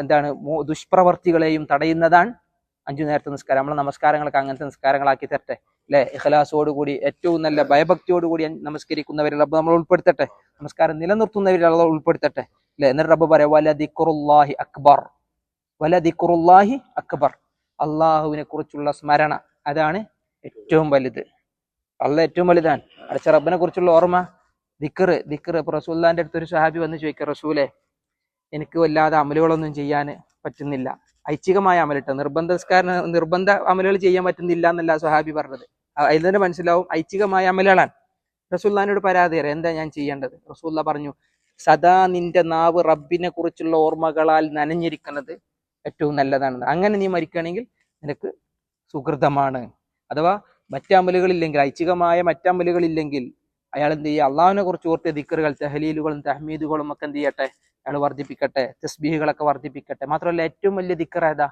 എന്താണ് ദുഷ്പ്രവർത്തികളെയും തടയുന്നതാണ് അഞ്ചു നേരത്തെ നിസ്കാരം. നമ്മളെ നമസ്കാരങ്ങളൊക്കെ അങ്ങനത്തെ നിസ്കാരങ്ങളാക്കി തരട്ടെ. അല്ലെ ഇഖലാസോടുകൂടി ഏറ്റവും നല്ല ഭയഭക്തിയോടുകൂടി നമസ്കരിക്കുന്നവരിൽ റബ്ബ് നമ്മൾ ഉൾപ്പെടുത്തട്ടെ. നമസ്കാരം നിലനിർത്തുന്നവരിൽ അള്ള ഉൾപ്പെടുത്തട്ടെ. അല്ലെ എന്നിട്ട് റബ്ബ് പറയാം വല ദിക്റുല്ലാഹി അക്ബർ. വല ദിക്റുല്ലാഹി അക്ബർ. അള്ളാഹുവിനെ കുറിച്ചുള്ള സ്മരണ. അതാണ് ഏറ്റവും വലുത്. അള്ള ഏറ്റവും വലുതാണ്. അടച്ച റബ്ബിനെ കുറിച്ചുള്ള ഓർമ്മ ദിക്കറ് ദിക്കറ് ഇപ്പൊ റസൂല്ലാന്റെ അടുത്തൊരു സഹാബി വന്ന് ചോദിക്കുക റസൂലെ എനിക്ക് വല്ലാതെ അമലുകളൊന്നും ചെയ്യാൻ പറ്റുന്നില്ല. ഐച്ഛികമായ അമലിട്ട് നിർബന്ധസ്കാര നിർബന്ധ അമലുകൾ ചെയ്യാൻ പറ്റുന്നില്ല എന്നല്ല സ്വഹാബി പറഞ്ഞത്. അതിൽ തന്നെ മനസ്സിലാവും ഐച്ഛികമായ അമലുകളാണ്. റസൂല്ലാനോട് പരാതി അറിയാം എന്താ ഞാൻ ചെയ്യേണ്ടത്? റസൂല്ല പറഞ്ഞു സദാ നിന്റെ നാവ് റബ്ബിനെ കുറിച്ചുള്ള ഓർമ്മകളാൽ നനഞ്ഞിരിക്കുന്നത് ഏറ്റവും നല്ലതാണ് അങ്ങനെ നീ മരിക്കുകയാണെങ്കിൽ നിനക്ക് സുഹൃതമാണ്. അഥവാ മറ്റമലുകളില്ലെങ്കിൽ ഐച്ഛികമായ മറ്റമലുകളില്ലെങ്കിൽ അയാൾ എന്ത് ചെയ്യുക? അള്ളാഹുവിനെ കുറിച്ച് ഓർത്തിയ ദിക്കറുകൾ തെഹലീലുകളും തഹ്മീദുകളും ഒക്കെ എന്ത് ചെയ്യട്ടെ? അയാൾ വർദ്ധിപ്പിക്കട്ടെ തസ്ബീഹുകളൊക്കെ വർദ്ധിപ്പിക്കട്ടെ. മാത്രമല്ല ഏറ്റവും വലിയ ദിക്കർ ഏതാ?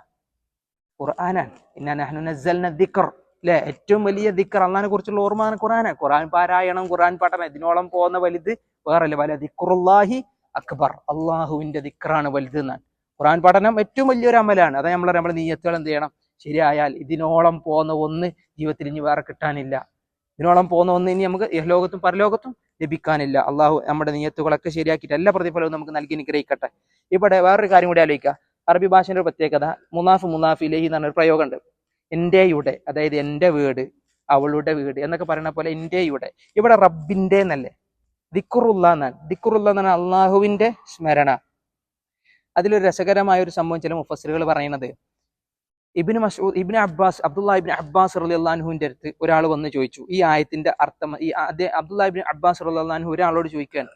ഖുർആനാണ്. അല്ലെ ഏറ്റവും വലിയ ദിക്കർ. അള്ളഹാനെ കുറിച്ചുള്ള ഓർമ്മയാണ് ഖുർആനാണ് ഖുർആൻ പാരായണം ഖുർആൻ പഠനം. ഇതിനോളം പോകുന്ന വലുത് വേറല്ല. വല ദിക്കുറുല്ലാഹി അക്ബർ. അള്ളാഹുവിന്റെ ദിക്കറാണ് വലുത് എന്നാണ്. ഖുർആൻ പഠനം ഏറ്റവും വലിയൊരു അമലാണ്. അതാ നമ്മൾ നമ്മുടെ നീയത്തുകൾ എന്ത് ചെയ്യണം? ശരിയായാൽ ഇതിനോളം പോകുന്ന ഒന്ന് ജീവിതത്തിൽ ഇനി വേറെ കിട്ടാനില്ല. ഇതിനോളം പോകുന്ന ഒന്ന് ഇനി നമുക്ക് ലോകത്തും പരലോകത്തും ലഭിക്കാനില്ല. അള്ളാഹു നമ്മുടെ നീയത്തുകളൊക്കെ ശരിയാക്കിയിട്ട് എല്ലാ പ്രതിഫലവും നമുക്ക് നൽകി നിഗ്രഹിക്കട്ടെ ഇവിടെ വേറൊരു കാര്യം കൂടി ആലോചിക്കുക. അറബി ഭാഷയുടെ ഒരു പ്രത്യേകത മുനാഫ് മുനാഫ് ഇലഹി എന്ന് പറഞ്ഞൊരു പ്രയോഗമുണ്ട്. എന്റെയുടെ അതായത് എന്റെ വീട് അവളുടെ വീട് എന്നൊക്കെ പറയുന്ന പോലെ എന്റെയുടെ ഇവിടെ റബ്ബിന്റെ എന്നല്ലേ? ദിക്കുറുള്ള എന്നാണ്. ദിക്കുറുള്ള എന്നാണ് അള്ളാഹുവിന്റെ സ്മരണ. അതിലൊരു രസകരമായ ഒരു സംഭവം ചില മുഫസ്സിറുകൾ പറയുന്നത്. Ibn Masud Ibn Abbas Abdullah Ibn Abbas റലി അള്ളാഹുവിന്റെ അടുത്ത് ഒരാൾ വന്ന് ചോദിച്ചു. ഈ ആയത്തിന്റെ അർത്ഥം ഈ അദ്ദേഹം അബ്ദുള്ള ഇബിൻ അബ്ബാസ് റലിയല്ലാൻഹു ഒരാളോട് ചോദിക്കുകയാണ്.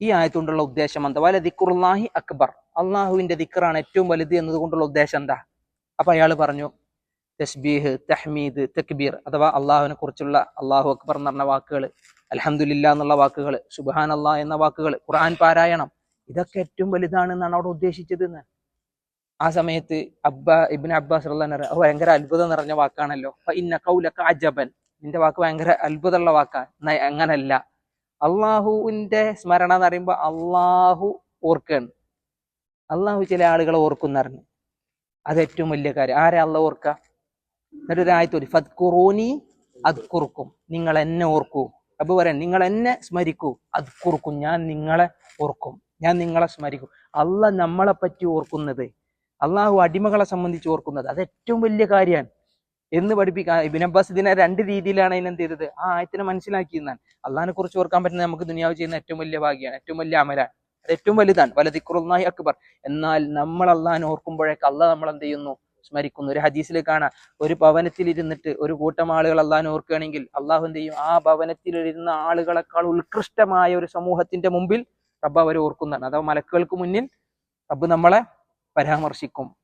ഈ ആയത്തുകൊണ്ടുള്ള ഉദ്ദേശം എന്താ? വല ദിക്കുറുല്ലാഹി അക്ബർ. അള്ളാഹുവിന്റെ ദിക്കറാണ് ഏറ്റവും വലുത് എന്നതുകൊണ്ടുള്ള ഉദ്ദേശം എന്താ? അപ്പൊ അയാൾ പറഞ്ഞു തസ്ബീഹ് തഹ്മീദ് തക്ബീർ അഥവാ അള്ളാഹുവിനെ കുറിച്ചുള്ള അള്ളാഹു അക്ബർ എന്ന് പറഞ്ഞ വാക്കുകൾ അലഹമുല്ല എന്നുള്ള വാക്കുകൾ സുബാൻ അള്ളാഹ് എന്ന വാക്കുകൾ ഖുർആൻ പാരായണം ഇതൊക്കെ ഏറ്റവും വലുതാണ് എന്നാണ് അവിടെ ഉദ്ദേശിച്ചത് എന്ന് ആ സമയത്ത് അബ്ബാ ഇബിൻ അബ്ബാസ് അത് ഭയങ്കര അത്ഭുതം നിറഞ്ഞ വാക്കാണല്ലോ. ഇന്ന കൗലൊക്കെ അജബൻ. നിന്റെ വാക്ക് ഭയങ്കര അത്ഭുതമുള്ള വാക്കാ. അങ്ങനല്ല. അള്ളാഹുവിന്റെ സ്മരണ എന്ന് പറയുമ്പോ അള്ളാഹു ഓർക്കാണ്. അള്ളാഹു ചില ആളുകളെ ഓർക്കുന്നറിഞ്ഞു. അത് ഏറ്റവും വലിയ കാര്യം. ആരെ അള്ളാഹ് ഓർക്ക? എന്നിട്ട് ഒരു ആയത്തോരി അത് കുറുക്കും നിങ്ങൾ എന്നെ ഓർക്കൂ. അപ്പൊ പറയാൻ നിങ്ങൾ എന്നെ സ്മരിക്കൂ. അത് കുറുക്കും ഞാൻ നിങ്ങളെ ഓർക്കും. ഞാൻ നിങ്ങളെ സ്മരിക്കും. അല്ല നമ്മളെ പറ്റി ഓർക്കുന്നത് അള്ളാഹു അടിമകളെ സംബന്ധിച്ച് ഓർക്കുന്നത് അത് ഏറ്റവും വലിയ കാര്യമാണ്. എന്ന് പഠിപ്പിക്കാൻ ഇബിൻ അബ്ബാസ് ഇതിനെ രണ്ട് രീതിയിലാണ് അതിനെന്ത് ചെയ്തത്? ആ ആയത്തിനെ മനസ്സിലാക്കിയെന്നാണ് അള്ളാഹിനെ കുറിച്ച് ഓർക്കാൻ പറ്റുന്ന നമുക്ക് ദുനിയാവ് ചെയ്യുന്ന ഏറ്റവും വലിയ ഭാഗ്യമാണ് ഏറ്റവും വലിയ അമലാണ്. അത് ഏറ്റവും വലുതാണ്. വലതിക്കുറുന്നായി അക്ബർ. എന്നാൽ നമ്മൾ അള്ളാഹിനെ ഓർക്കുമ്പോഴേക്ക് അള്ളാഹ് നമ്മൾ എന്ത് ചെയ്യുന്നു? സ്മരിക്കുന്നു. ഒരു ഹദീസിൽ കാണാം. ഒരു ഭവനത്തിൽ ഇരുന്നിട്ട് ഒരു കൂട്ടം ആളുകൾ അള്ളാഹിനെ ഓർക്കുകയാണെങ്കിൽ അള്ളാഹു എന്ത് ചെയ്യും? ആ ഭവനത്തിൽ ഇരുന്ന ആളുകളെക്കാൾ ഉത്കൃഷ്ടമായ ഒരു സമൂഹത്തിന്റെ മുമ്പിൽ റബ്ബ് അവരെ ഓർക്കുന്നതാണ്. അഥവാ മലക്കുകൾക്ക് മുന്നിൽ റബ്ബ് നമ്മളെ പരാമർശിക്കും.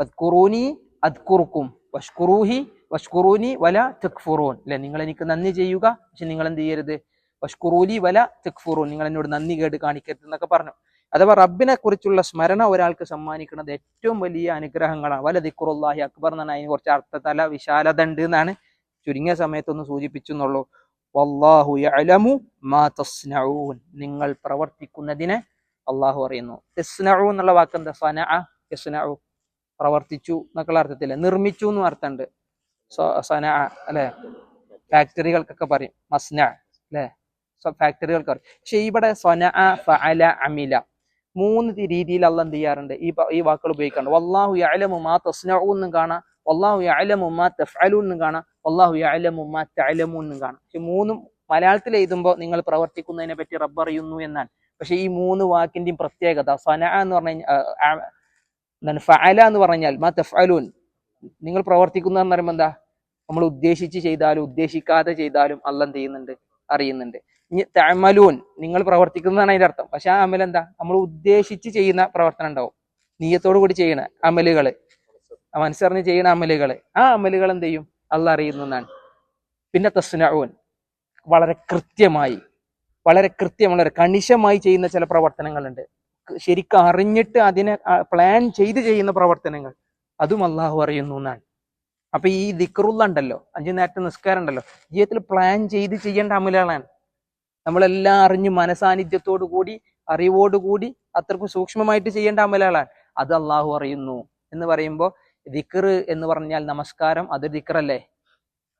ഫത്കുറൂനി അദ്കുറുക്കും. വഷ്കുറൂഹി വഷ്കുറൂനി വല തെക്ഫുറൂൻ. അല്ലെ? നിങ്ങൾ എനിക്ക് നന്ദി ചെയ്യുക. പക്ഷെ നിങ്ങൾ എന്ത് ചെയ്യരുത്? വഷ്കുറൂലി വല തെക്ഫുറൂൻ. നിങ്ങൾ എന്നോട് നന്ദി കേട് കാണിക്കരുത് എന്നൊക്കെ പറഞ്ഞു. അഥവാ റബ്ബിനെ കുറിച്ചുള്ള സ്മരണ ഒരാൾക്ക് സമ്മാനിക്കുന്നത് ഏറ്റവും വലിയ അനുഗ്രഹങ്ങളാണ്. വല ദിക്കുറുല്ലാഹി അക്ബർ എന്നാണ് അതിന് കുറച്ച് അർത്ഥതല വിശാലത ഉണ്ട് എന്നാണ് ചുരുങ്ങിയ സമയത്തൊന്ന് സൂചിപ്പിച്ചെന്നുള്ളൂ. വല്ലാഹു യഅലമു മാ തസ്നഊൻ. നിങ്ങൾ പ്രവർത്തിക്കുന്നതിനെ അള്ളാഹു അറിയുന്നു. തസ്നഊ എന്നുള്ള വാക്ക് എന്താ സനഅ യസ്നഉ പ്രവർത്തിച്ചു എന്നൊക്കെയുള്ള അർത്ഥത്തില്ല നിർമ്മിച്ചു എന്നും അർത്ഥമുണ്ട്. സന അല്ലെ? ഫാക്ടറികൾക്കൊക്കെ പറയും. മസ്ന അല്ലെ? ഫാക്ടറികൾക്ക് പറയും. പക്ഷെ ഇവിടെ ഫഅല അമില മൂന്ന് രീതിയിൽ അള്ള എന്ത് ചെയ്യാറുണ്ട്? ഈ ഈ വാക്കുകൾ ഉപയോഗിക്കാറുണ്ട്. വല്ലാഹു യഅലമു മാ തസ്നഊ എന്നും കാണാം. വല്ലാഹു യഅലമു മാ തഫ്അലു എന്നും കാണാം. അള്ളാഹു യഅലമു തലമു എന്നും കാണാം. പക്ഷെ മൂന്നും മലയാളത്തിൽ എഴുതുമ്പോൾ നിങ്ങൾ പ്രവർത്തിക്കുന്നതിനെ പറ്റി റബ്ബ് അറിയുന്നു എന്നാണ് പക്ഷെ ഈ മൂന്ന് വാക്കിന്റെയും പ്രത്യേകത സന എന്ന് പറഞ്ഞാൽ ഫഅല എന്ന് പറഞ്ഞാൽ മാ തഫ്അലൂൻ. നിങ്ങൾ പ്രവർത്തിക്കുന്ന പറയുമ്പോൾ എന്താ? നമ്മൾ ഉദ്ദേശിച്ച് ചെയ്താലും ഉദ്ദേശിക്കാതെ ചെയ്താലും എന്ത് ചെയ്യുന്നുണ്ട്? അറിയുന്നുണ്ട്. തമലൂൻ നിങ്ങൾ പ്രവർത്തിക്കുന്നതാണ് അതിന്റെ അർത്ഥം. പക്ഷെ ആ അമൽ എന്താ നമ്മൾ ഉദ്ദേശിച്ച് ചെയ്യുന്ന പ്രവർത്തനം ഉണ്ടാവും. നീയത്തോടു കൂടി ചെയ്യണ അമലുകൾ. മനസ്സറിഞ്ഞ് ചെയ്യുന്ന അമലുകൾ ആ അമലുകൾ എന്ത് ചെയ്യും? അള്ള അറിയുന്നതാണ് പിന്നെ തസ്നഊൻ വളരെ കൃത്യമായി വളരെ കൃത്യം വളരെ കണിശമായി ചെയ്യുന്ന ചില പ്രവർത്തനങ്ങളുണ്ട്. ശരിക്കും അറിഞ്ഞിട്ട് അതിനെ പ്ലാൻ ചെയ്ത് ചെയ്യുന്ന പ്രവർത്തനങ്ങൾ. അതും അള്ളാഹു അറിയുന്നു എന്നാണ്. അപ്പൊ ഈ ദിക്റുള്ള ഉണ്ടല്ലോ അഞ്ചു നേരത്തെ നിസ്കാരം ഉണ്ടല്ലോ ജീവിതത്തിൽ പ്ലാൻ ചെയ്ത് ചെയ്യേണ്ട അമലുകളാണ്. നമ്മളെല്ലാം അറിഞ്ഞ് മനസാന്നിധ്യത്തോടു കൂടി അറിവോടുകൂടി അത്രക്കും സൂക്ഷ്മമായിട്ട് ചെയ്യേണ്ട അമലുകളാണ്. അത് അള്ളാഹു അറിയുന്നു എന്ന് പറയുമ്പോൾ ദിക്ർ എന്ന് പറഞ്ഞാൽ നമസ്കാരം അത് ദിക്റല്ലേ?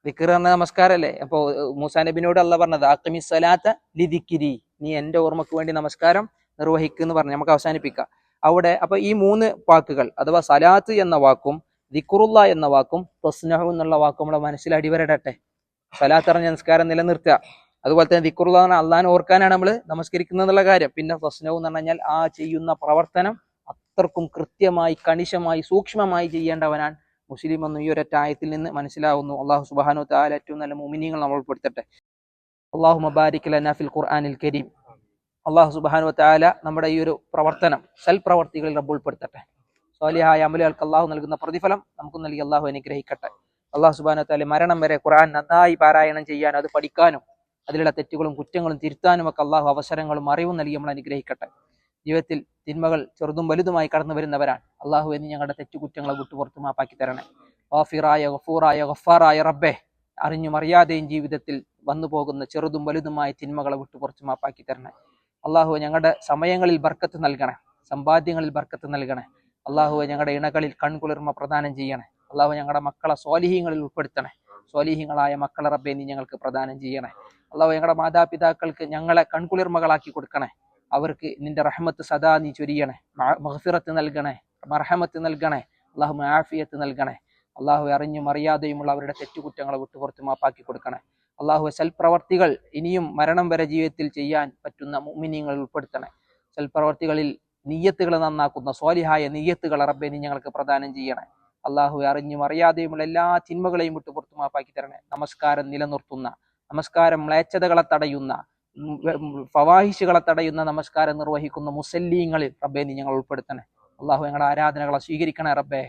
ദിക്കർ പറഞ്ഞ നമസ്കാരല്ലേ? അപ്പോ മൂസാ നബിനോട് അല്ല പറഞ്ഞത് ആക്കമി സലാത്ത ലിദിക്കിരി നീ എന്റെ ഓർമ്മക്ക് വേണ്ടി നമസ്കാരം നിർവഹിക്കുക എന്ന് പറഞ്ഞ് നമുക്ക് അവസാനിപ്പിക്കാം. അവിടെ അപ്പൊ ഈ മൂന്ന് വാക്കുകൾ അഥവാ സലാത്ത് എന്ന വാക്കും ദിക്കുറുള്ള എന്ന വാക്കും തസ്നഹു എന്നുള്ള വാക്കും നമ്മുടെ മനസ്സിൽ അടിവരടട്ടെ. സലാത്ത് അറിഞ്ഞ നമസ്കാരം നിലനിർത്തുക. അതുപോലെ തന്നെ ദിക്കുറുള്ള എന്ന് അള്ളഹാനെ ഓർക്കാനാണ് നമ്മൾ നമസ്കരിക്കുന്നത് എന്നുള്ള കാര്യം. പിന്നെ തസ്നഹു എന്ന് പറഞ്ഞാൽ ആ ചെയ്യുന്ന പ്രവർത്തനം അത്രക്കും കൃത്യമായി കണിശമായി സൂക്ഷ്മമായി ചെയ്യേണ്ടവനാണ് മുസ്ലിം എന്ന് ഈ ഒരൊറ്റ ആയത്തിൽ നിന്ന് മനസ്സിലാവുന്നു. അള്ളാഹു സുബാനു താല ഏറ്റവും നല്ല മുമിനിങ്ങൾ നമ്മൾ ഉൾപ്പെടുത്തട്ടെ. അള്ളാഹു മബാരിക് ലനാ ഖുർആാനിൽ കരീം. അള്ളാഹു സുബാനു താല നമ്മുടെ ഈ ഒരു പ്രവർത്തനം സൽ പ്രവർത്തികളിൽ റബ്ബ് ഉൾപ്പെടുത്തട്ടെ. സ്വാലിഹായ അമലുകൾക്ക് അള്ളാഹു നൽകുന്ന പ്രതിഫലം നമുക്ക് നൽകി അള്ളാഹു അനുഗ്രഹിക്കട്ടെ. അള്ളാഹു സുബാനു താല മരണം വരെ ഖുർആൻ നന്നായി പാരായണം ചെയ്യാനും അത് പഠിക്കാനും അതിലുള്ള തെറ്റുകളും കുറ്റങ്ങളും തിരുത്താനും ഒക്കെ അള്ളാഹു അവസരങ്ങളും അറിവും നൽകി നമ്മൾ അനുഗ്രഹിക്കട്ടെ. ജീവിതത്തിൽ തിന്മകൾ ചെറുതും വലുതുമായി കടന്നു വരുന്നവരാണ്. അള്ളാഹു എന്ന് ഞങ്ങളുടെ തെറ്റുകുറ്റങ്ങളെ വിട്ടുപുറത്ത് മാപ്പാക്കി തരണേ. ഗാഫിറായ ഗഫൂറായ ഗഫാറായ റബ്ബെ അറിഞ്ഞും അറിയാതെയും ജീവിതത്തിൽ വന്നു പോകുന്ന ചെറുതും വലുതുമായ തിന്മകളെ വിട്ടുപുറത്ത് മാപ്പാക്കി തരണേ. അള്ളാഹു ഞങ്ങളുടെ സമയങ്ങളിൽ ബർക്കത്ത് നൽകണേ. സമ്പാദ്യങ്ങളിൽ ബർക്കത്ത് നൽകണേ. അള്ളാഹു ഞങ്ങളുടെ ഇണകളിൽ കൺകുളിർമ പ്രദാനം ചെയ്യണേ. അള്ളാഹു ഞങ്ങളുടെ മക്കളെ സ്വാലിഹീങ്ങളിൽ ഉൾപ്പെടുത്തണേ. സ്വാലിഹീങ്ങളായ മക്കളെ റബ്ബെ നീ ഞങ്ങൾക്ക് പ്രദാനം ചെയ്യണേ. അള്ളാഹു ഞങ്ങളുടെ മാതാപിതാക്കൾക്ക് ഞങ്ങളെ കൺകുളിർമകളാക്കി കൊടുക്കണേ. അവർക്ക് നിന്റെ റഹ്മത്ത് സദാ നീ ചൊരിയണേ. മഹഫിറത്ത് നൽകണേ. മർഹമത്ത് നൽകണേ. അള്ളാഹു ആഫിയത്ത് നൽകണേ. അള്ളാഹു അറിഞ്ഞും അറിയാതെയുമുള്ള അവരുടെ തെറ്റുകുറ്റങ്ങളെ വിട്ടുപുറത്ത് മാപ്പാക്കി കൊടുക്കണേ. അള്ളാഹു സൽപ്രവർത്തികൾ ഇനിയും മരണം വരെ ജീവിതത്തിൽ ചെയ്യാൻ പറ്റുന്ന മുമിനിയങ്ങളിൽ ഉൾപ്പെടുത്തണേ. സൽപ്രവർത്തികളിൽ നീയത്തുകൾ നന്നാക്കുന്ന സ്വാലിഹായ നീയത്തുകൾ റബ്ബെ നീ ഞങ്ങൾക്ക് പ്രദാനം ചെയ്യണേ. അള്ളാഹു അറിഞ്ഞും അറിയാതെയുമുള്ള എല്ലാ തിന്മകളെയും വിട്ടുപുറത്ത് മാപ്പാക്കി തരണേ. നമസ്കാരം നിലനിർത്തുന്ന നമസ്കാരം മ്ലേച്ഛതകളെ തടയുന്ന ഫവാഹിഷുകളെ തടയുന്ന നമസ്കാരം നിർവഹിക്കുന്ന മുസല്ലീങ്ങളിൽ റബ്ബെ നീ ഞങ്ങൾ ഉൾപ്പെടുത്തണേ അള്ളാഹു ഞങ്ങളുടെ ആരാധനകളെ സ്വീകരിക്കണേ റബ്ബേ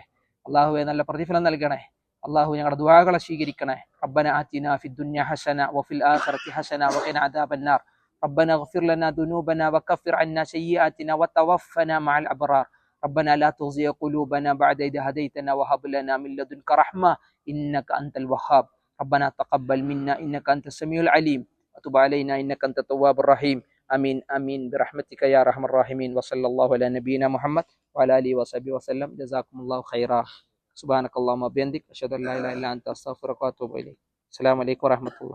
അള്ളാഹുവെ നല്ല പ്രതിഫലം നൽകണേ അള്ളാഹു ഞങ്ങളുടെ ദുആകളെ സ്വീകരിക്കണേ റബ്ബന ആതിന ഫി ദുനിയ ഹസന വഫിൽ ആഖിറതി ഹസന വഖിന അദാബന്നാർ ربنا اغفر لنا ذنوبنا وكفر عنا سيئاتنا وتوفنا مع الأبرار ربنا لا تزغ قلوبنا بعد إذ هديتنا وهب لنا من لدنك رحمة إنك أنت الوهاب ربنا تقبل منا إنك أنت السميع العليم وتب علينا إنك أنت التواب الرحيم. آمين آمين. برحمتك يا أرحم الراحمين. وصلى الله على نبينا محمد وعلى آله وصحبه وسلم. جزاكم الله خيرا. سبحانك اللهم وبحمدك. أشهد أن لا إله إلا أنت. أستغفرك وأتوب إليك. السلام عليكم ورحمة الله.